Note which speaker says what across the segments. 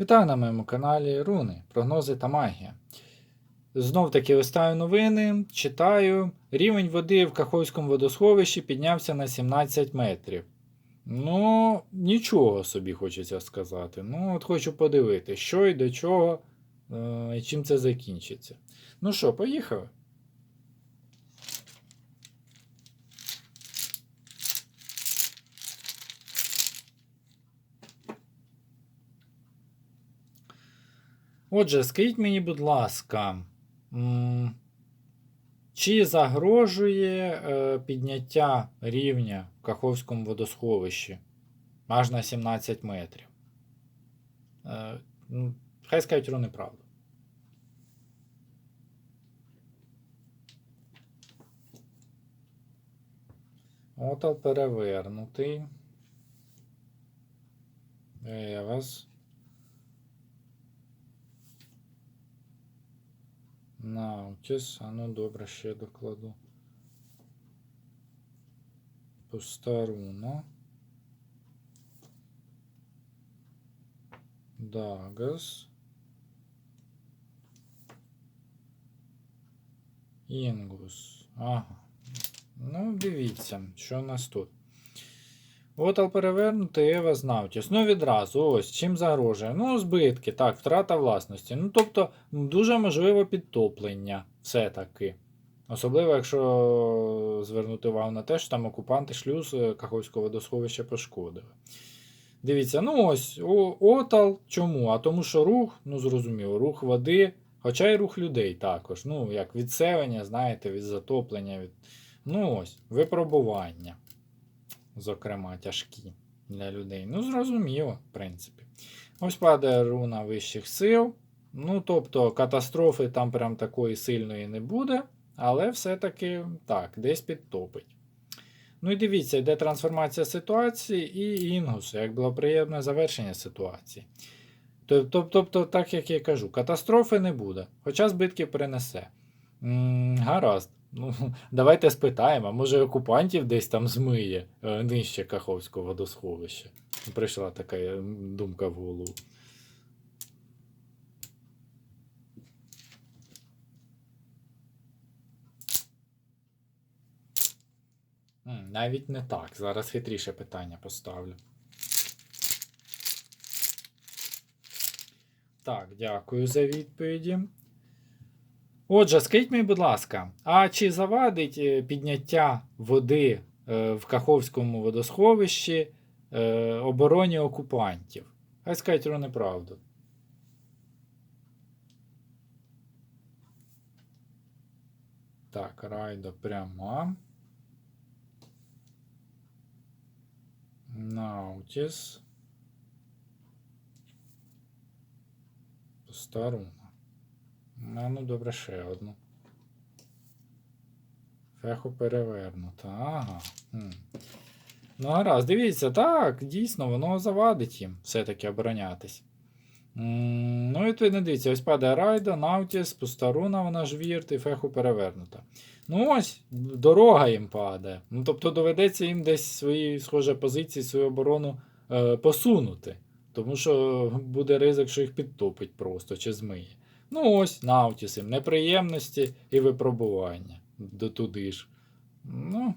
Speaker 1: Вітаю на моєму каналі Руни, прогнози та магія. Знов таки листаю новини, читаю. Рівень води в Каховському водосховищі піднявся на 17 метрів. Ну, нічого собі хочеться сказати. Ну, от хочу подивитися, що і до чого, е, і чим це закінчиться. Ну що, поїхали? Отже, скажіть мені, будь ласка, чи загрожує е, підняття рівня в Каховському водосховищі аж на 17 метрів? Е, ну, хай скажуть руни правду. Отал перевернутий. Евас. Наутіс, а ну добре, ще докладу. Постаруно. Дагас. Інгус. Ага. Ну, дивіться, що у нас тут. Отал перевернутий Ева Знавтіс. Ну, відразу, ось, чим загрожує. Ну, збитки, так, втрата власності. Ну, тобто, дуже можливо підтоплення все-таки. Особливо, якщо звернути увагу на те, що там окупанти шлюз е, Каховського водосховища пошкодили. Дивіться, ну ось, отал. Чому? А тому, що рух, ну зрозуміло, рух води, хоча й рух людей також. Ну, як відселення, знаєте, від затоплення. Від... Ну ось, випробування зокрема, тяжкі для людей. Ну, зрозуміло, в принципі. Ось падає руна вищих сил. Ну, тобто, катастрофи там прям такої сильної не буде, але все-таки так, десь підтопить. Ну і дивіться, йде трансформація ситуації і інгус, як було приємне завершення ситуації. Тобто, так як я кажу, катастрофи не буде, хоча збитки принесе. М, гаразд. Ну, давайте спитаємо, а може окупантів десь там змиє е, нижче Каховського водосховища. Прийшла така е, думка в голову. Навіть не так. Зараз хитріше питання поставлю. Так, дякую за відповіді. Отже, скажіть мені, будь ласка, а чи завадить е, підняття води е, в Каховському водосховищі е, обороні окупантів? Хай скажуть про неправду. Так, райдо пряма. Наутіс. Старуна. А, ну добре, ще одну. Феху перевернута. Ага. Хм. Ну, гаразд, дивіться, так, дійсно, воно завадить їм все-таки оборонятись. М, Ну, і не дивіться, ось падає Райда, Наутіс, Пустаруна, вона ж вірт і феху перевернута. Ну ось, дорога їм падає. Ну, тобто доведеться їм десь свої схожі позиції, свою оборону е, посунути. Тому що буде ризик, що їх підтопить просто чи змиє. Ну ось, Наутіс неприємності і випробування. До туди ж. Ну,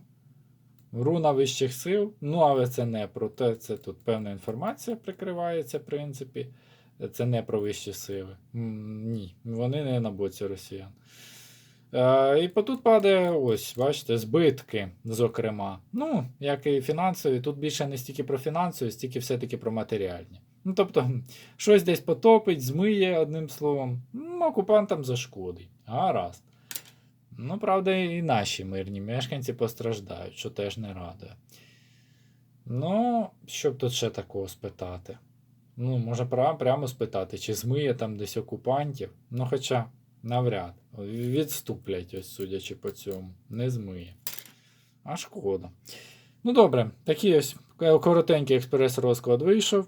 Speaker 1: руна вищих сил. Ну, але це не про те, це тут певна інформація прикривається, в принципі. Це не про вищі сили. Ні, вони не на боці росіян. Е, і потут падає, ось, бачите, збитки, зокрема. Ну, як і фінансові, тут більше не стільки про фінансові, стільки все-таки про матеріальні. Ну, тобто, щось десь потопить, змиє, одним словом, ну, окупантам зашкодить. Гаразд. Ну, правда, і наші мирні мешканці постраждають, що теж не радує. Ну, що б тут ще такого спитати? Ну, може, прямо спитати, чи змиє там десь окупантів. Ну, хоча, навряд. Відступлять, ось судячи по цьому. Не змиє. А шкода. Ну, добре, такий ось коротенький експрес-розклад вийшов.